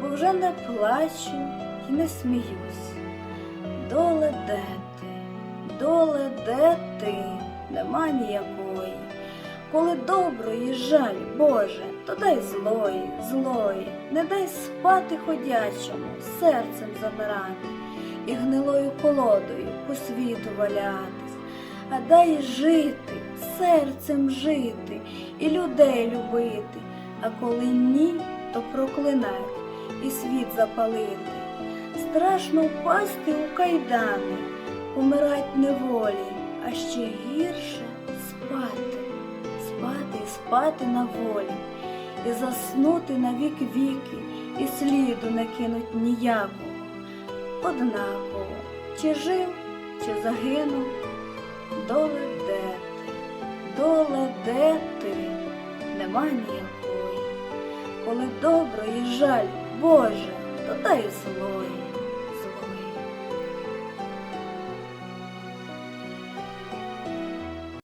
бо вже не плачу і не сміюсь. Доле де ти, доле де ти, нема ніякої. Коли доброї жаль, Боже, то дай злої, злої, не дай спати ходячому, серцем замирати і гнилою колодою по світу валятись, а дай жити, серцем жити і людей любити, а коли ні, то проклинать і світ запалити. Страшно впасти у кайдани, помирать неволі, а ще гірше спати, спати і спати на волі, і заснути на вік віки, і сліду не кинуть ніякого. Однаково, чи жив, чи загинув, доле де ти, доле ти, нема ніякої коли доброї жаль, Боже, то дай злої.